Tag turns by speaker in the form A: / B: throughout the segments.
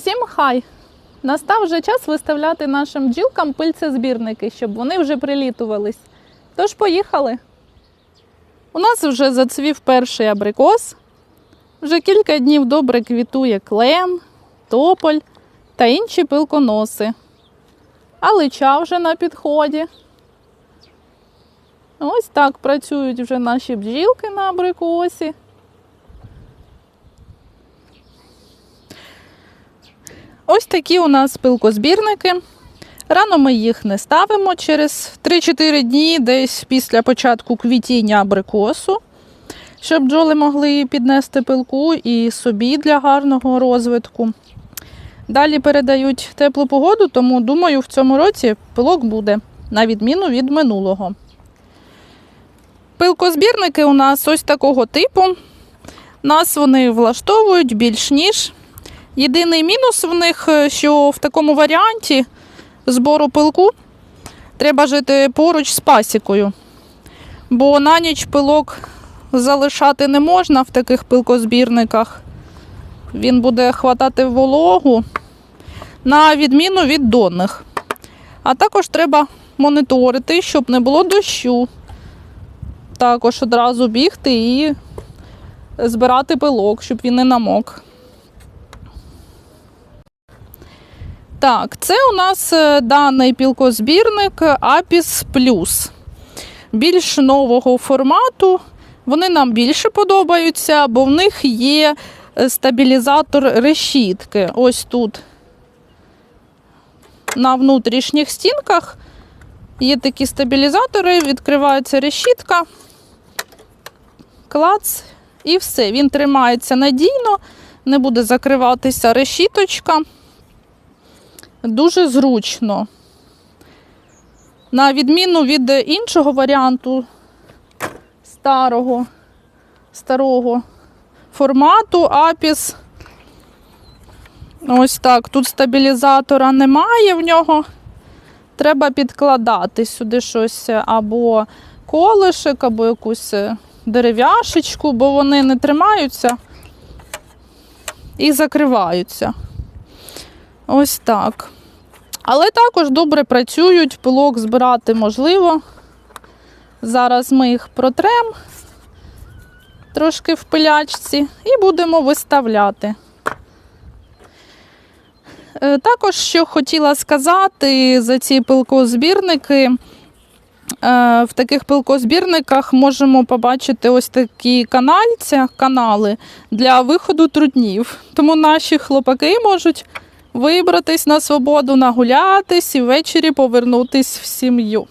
A: Всім хай! Настав вже час виставляти нашим бджілкам пильцезбірники, щоб вони вже прилітувались. Тож поїхали. У нас вже зацвів перший абрикос. Вже кілька днів добре квітує клен, тополь та інші пилконоси. А лича вже на підході. Ось так працюють вже наші бджілки на абрикосі. Ось такі у нас пилкозбірники. Рано ми їх не ставимо через 3-4 дні, десь після початку квітіння абрикосу, щоб бджоли могли піднести пилку і собі для гарного розвитку. Далі передають теплу погоду, тому думаю, в цьому році пилок буде, на відміну від минулого. Пилкозбірники у нас ось такого типу. Нас вони влаштовують більш ніж. Єдиний мінус в них, е, що в такому варіанті збору пилку треба жити поруч з пасікою. Бо на ніч пилок залишати не можна в таких пилкозбірниках. Він буде хватати вологу, на відміну від донних. А також треба моніторити, щоб не було дощу. Також одразу бігти і збирати пилок, щоб він не намок. Так, це у нас е, даний пілкозбірник Apis Plus. Більш нового формату. Вони нам більше подобаються, бо в них є е, стабілізатор решітки. Ось тут на внутрішніх стінках є такі стабілізатори, відкривається решітка, клац і все. Він тримається надійно, не буде закриватися решіточка. Дуже зручно. На відміну від іншого варіанту старого, старого формату Апіс. Ось так. Тут стабілізатора немає в нього. Треба підкладати сюди щось або колишик, або якусь дерев'яшечку, бо вони не тримаються і закриваються. Ось так. Але також добре працюють, пилок збирати можливо. Зараз ми їх протрем трошки в пилячці і будемо виставляти. Е, Також, що хотіла сказати за ці пилкозбірники, е, в таких пилкозбірниках можемо побачити ось такі канальця, канали для виходу трутнів. Тому наші хлопаки можуть вибратись на свободу, нагулятись і ввечері повернутись в сім'ю.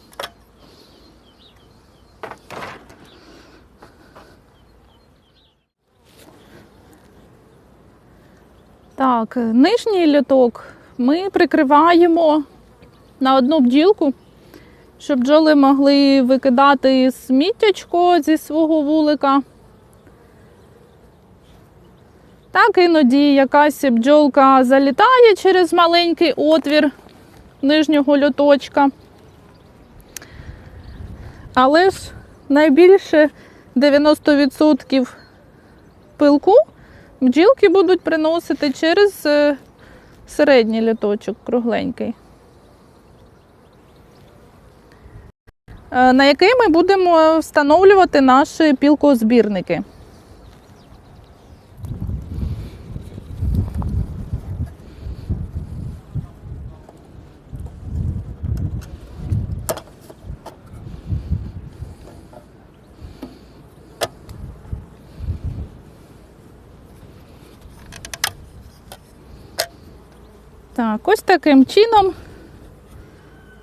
A: Так, нижній льоток ми прикриваємо на одну бджілку, щоб бджоли могли викидати сміттячко зі свого вулика. Так, іноді якась бджолка залітає через маленький отвір нижнього льоточка. Але ж найбільше 90% пилку бджілки будуть приносити через е, середній льоточок кругленький. Е, На який ми будемо встановлювати наші пілкозбірники. Так, ось таким чином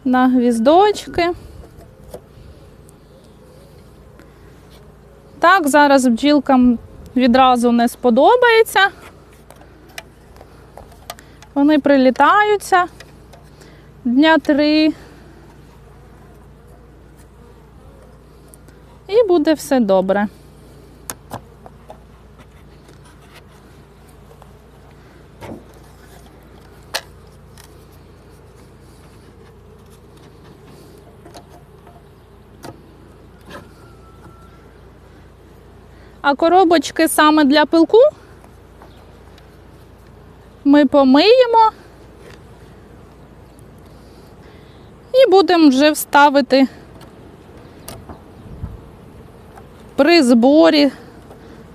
A: на гвіздочки. Так, зараз бджілкам відразу не сподобається. Вони прилітаються дня три. І буде все добре. А коробочки саме для пилку? Ми помиємо. І будемо вже вставити при зборі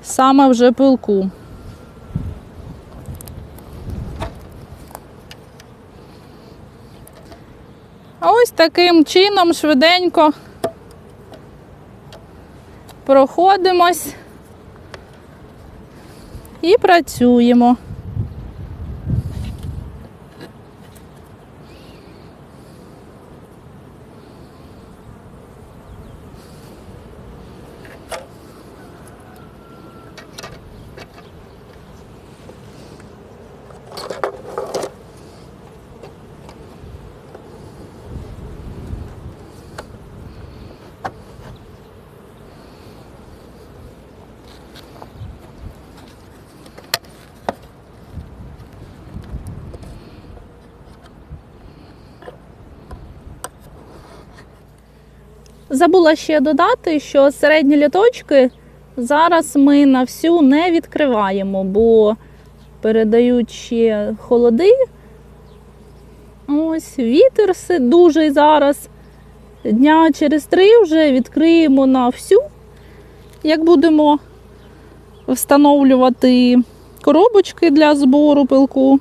A: саме вже пилку. Ось таким чином швиденько проходимось і працюємо. Забула ще додати, що середні літочки зараз ми на всю не відкриваємо, бо передають ще холоди. Ось вітер дуже зараз. Дня через три вже відкриємо на всю. Як будемо встановлювати коробочки для збору пилку,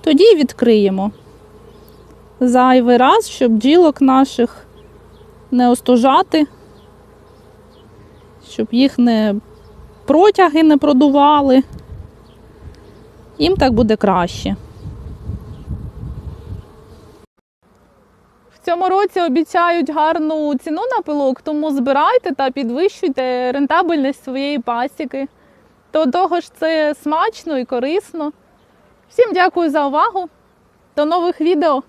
A: тоді відкриємо зайвий раз, щоб бджілок наших не остужати, щоб їх не протяги не продували. Їм так буде краще. В цьому році обіцяють гарну ціну на пилок, тому збирайте та підвищуйте рентабельність своєї пасіки. До того ж, це смачно і корисно. Всім дякую за увагу. До нових відео!